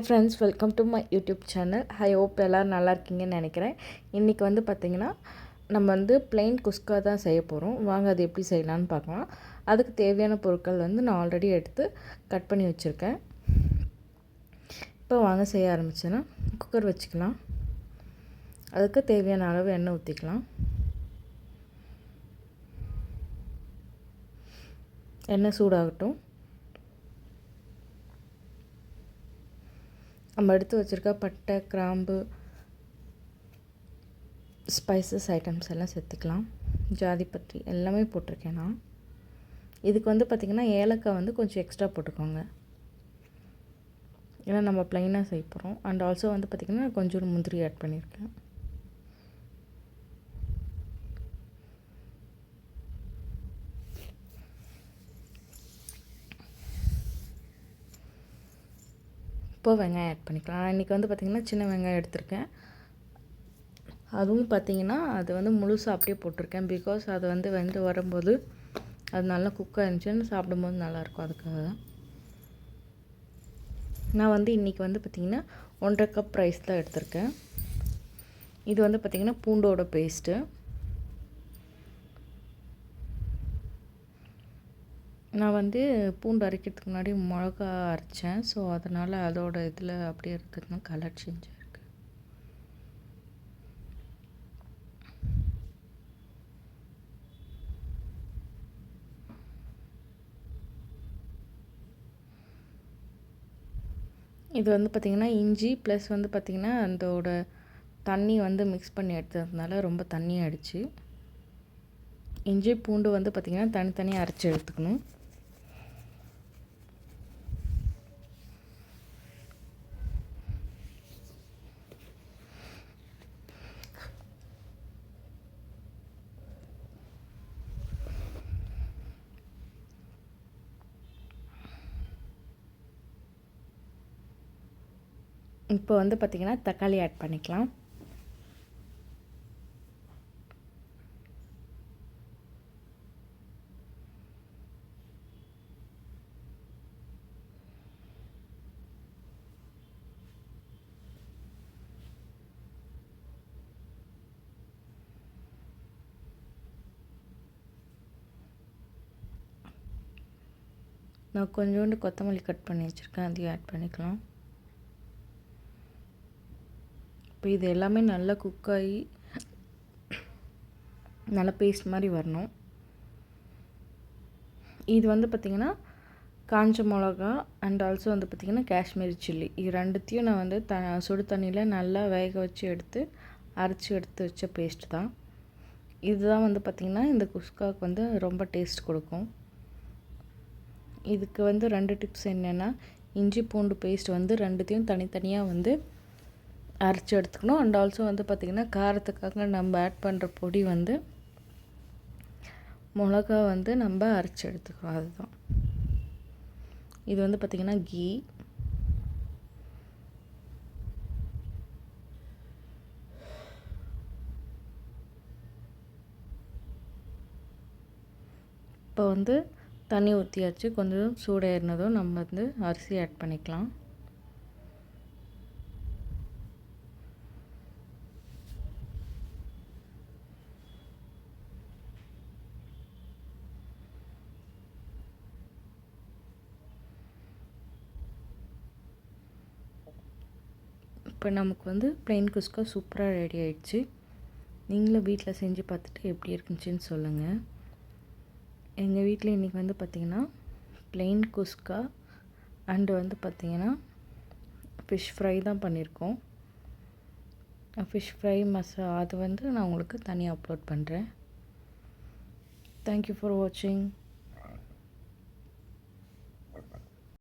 Hi friends welcome to my YouTube channel. Hi ஓப் எல்லோரும் நல்லா இருக்கீங்கன்னு நினைக்கிறேன். இன்றைக்கி வந்து பார்த்திங்கன்னா நம்ம வந்து பிளெயின் குஸ்கா தான் செய்ய போகிறோம் வாங்க அது எப்படி செய்யலான்னு பார்க்கலாம். அதுக்கு தேவையான பொருட்கள் வந்து நான் ஆல்ரெடி எடுத்து கட் பண்ணி வச்சுருக்கேன். இப்போ வாங்க செய்ய ஆரம்பிச்சேன்னா குக்கர் வச்சுக்கலாம். அதுக்கு தேவையான அளவு எண்ணெய் ஊற்றிக்கலாம் எண்ணெய் சூடாகட்டும். நம்ம எடுத்து வச்சுருக்க பட்டை கிராம்பு ஸ்பைசஸ் ஐட்டம்ஸ் எல்லாம் சேர்த்துக்கலாம். ஜாதிப்பத்திரி எல்லாமே போட்டிருக்கேன் நான். இதுக்கு வந்து பார்த்திங்கன்னா ஏலக்காய் வந்து கொஞ்சம் எக்ஸ்ட்ரா போட்டுக்கோங்க. ஏன்னா நம்ம ப்ளைனாக செய்ய போகிறோம் அண்ட் ஆல்சோ வந்து பார்த்திங்கன்னா கொஞ்சம் முந்திரி ஆட் பண்ணியிருக்கேன் இப்போ வெங்காயம் ஆட் பண்ணிக்கலாம். நான் இன்றைக்கி வந்து பார்த்திங்கன்னா சின்ன வெங்காயம் எடுத்திருக்கேன். அதுவும் பார்த்திங்கன்னா அது வந்து முழுசாக அப்படியே போட்டிருக்கேன். பிகாஸ் அது வந்து வெந்து வரும்போது அது நல்லா குக்காக இருந்துச்சுன்னு சாப்பிடும்போது நல்லாயிருக்கும். அதுக்காக தான். நான் வந்து இன்றைக்கி வந்து பார்த்திங்கன்னா ஒன்றரை கப் ரைஸ் தான் எடுத்திருக்கேன். இது வந்து பார்த்திங்கன்னா பூண்டோட பேஸ்ட்டு நான் வந்து பூண்டு அரைக்கிறதுக்கு முன்னாடி மிளகா அரைச்சேன். ஸோ அதனால் அதோட இதில் அப்படியே இருக்கிறதுனா கலர் சேஞ்ச் இருக்கு. இது வந்து பார்த்திங்கன்னா இஞ்சி ப்ளஸ் வந்து பார்த்திங்கன்னா அதோட தண்ணி வந்து மிக்ஸ் பண்ணி எடுத்ததுனால ரொம்ப தண்ணி ஆயிடுச்சு இஞ்சி பூண்டு வந்து பார்த்திங்கன்னா தனித்தனியாக அரைச்சி எடுத்துக்கணும். இப்போ வந்து பார்த்திங்கன்னா தக்காளி ஆட் பண்ணிக்கலாம். நான் கொஞ்சோண்டு கொத்தமல்லி கட் பண்ணி வச்சுருக்கேன். அதையும் ஆட் பண்ணிக்கலாம். இப்போ இது எல்லாமே நல்லா குக் ஆகி நல்லா பேஸ்ட் மாதிரி வரணும். இது வந்து பார்த்திங்கன்னா காஞ்ச மிளகா அண்ட் ஆல்சோ வந்து பார்த்திங்கன்னா காஷ்மீரி சில்லி. இது ரெண்டுத்தையும் நான் வந்து த சுடு தண்ணியில் நல்லா வேக வச்சு எடுத்து அரைச்சி எடுத்து வச்ச பேஸ்ட் தான். இதுதான் வந்து பார்த்திங்கன்னா இந்த குஸ்காவுக்கு வந்து ரொம்ப டேஸ்ட் கொடுக்கும். இதுக்கு வந்து ரெண்டு டிப்ஸ் என்னென்னா இஞ்சி பூண்டு பேஸ்ட் வந்து ரெண்டுத்தையும் தனித்தனியாக வந்து அரைச்சி எடுத்துக்கணும். அண்ட் ஆல்சோ வந்து பார்த்திங்கன்னா காரத்துக்காக நம்ம ஆட் பண்ணுற பொடி வந்து மிளகா வந்து நம்ம அரைச்சி எடுத்துக்கிறோம் அதுதான். இது வந்து பார்த்திங்கன்னா கீ. இப்போ வந்து தண்ணி ஊற்றியாச்சு கொஞ்சம் சூடாயிருந்ததும் நம்ம வந்து அரிசி ஆட் பண்ணிக்கலாம். இப்போ நமக்கு வந்து ப்ளைன் குஸ்கா சூப்பராக ரெடி ஆகிடுச்சு நீங்களும் வீட்டில் செஞ்சு பார்த்துட்டு எப்படி இருந்துச்சுன்னு சொல்லுங்கள் எங்கள் வீட்டில் இன்றைக்கி வந்து பார்த்திங்கன்னா ப்ளைன் குஸ்கா அண்டு வந்து பார்த்திங்கன்னா ஃபிஷ் ஃப்ரை தான் பண்ணியிருக்கோம். ஃபிஷ் ஃப்ரை மசா அது வந்து நான் உங்களுக்கு தனியாக அப்லோட் பண்ணுறேன் தேங்க்யூ ஃபார் வாட்சிங்